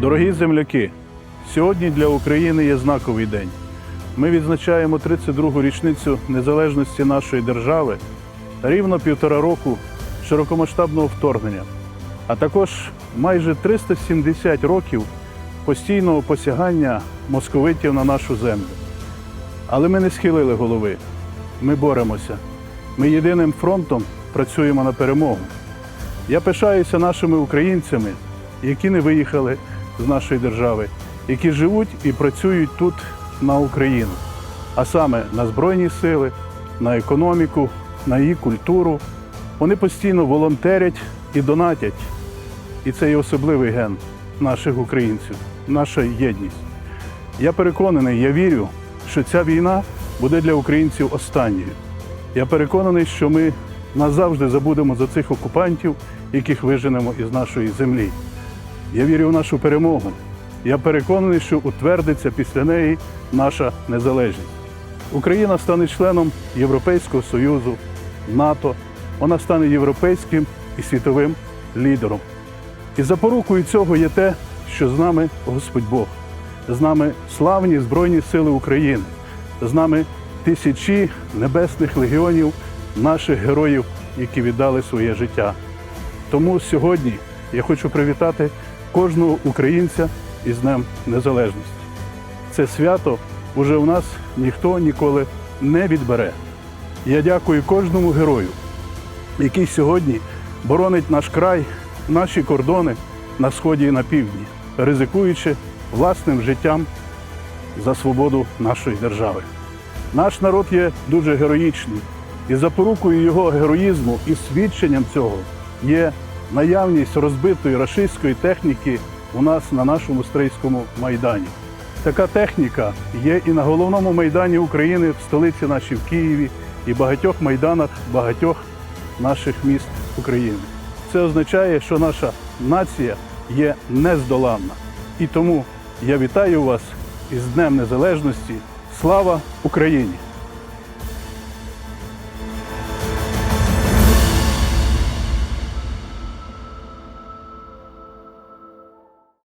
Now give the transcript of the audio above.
Дорогі земляки, сьогодні для України є знаковий день. Ми відзначаємо 32-гу річницю незалежності нашої держави та рівно півтора року широкомасштабного вторгнення, а також майже 370 років постійного посягання московитів на нашу землю. Але ми не схилили голови. Ми боремося. Ми єдиним фронтом працюємо на перемогу. Я пишаюся нашими українцями, які не виїхали з нашої держави, які живуть і працюють тут на Україну, а саме на Збройні сили, на економіку, на її культуру. Вони постійно волонтерять і донатять. І це є особливий ген наших українців, наша єдність. Я переконаний, я вірю, що ця війна буде для українців останньою. Я переконаний, що ми назавжди забудемо за цих окупантів, яких виженемо із нашої землі. Я вірю в нашу перемогу. Я переконаний, що утвердиться після неї наша незалежність. Україна стане членом Європейського Союзу, НАТО. Вона стане європейським і світовим лідером. І запорукою цього є те, що з нами Господь Бог, з нами славні Збройні Сили України, з нами тисячі небесних легіонів наших героїв, які віддали своє життя. Тому сьогодні я хочу привітати кожного українця із Днем Незалежності. Це свято уже у нас ніхто ніколи не відбере. Я дякую кожному герою, який сьогодні боронить наш край, наші кордони на сході і на півдні, ризикуючи власним життям за свободу нашої держави. Наш народ є дуже героїчний, і запорукою його героїзму і свідченням цього є наявність розбитої рашистської техніки у нас на нашому стрийському майдані. Така техніка є і на головному майдані України в столиці нашій в Києві, і багатьох майданах багатьох наших міст України. Це означає, що наша нація є нездоланна. І тому я вітаю вас із Днем Незалежності. Слава Україні!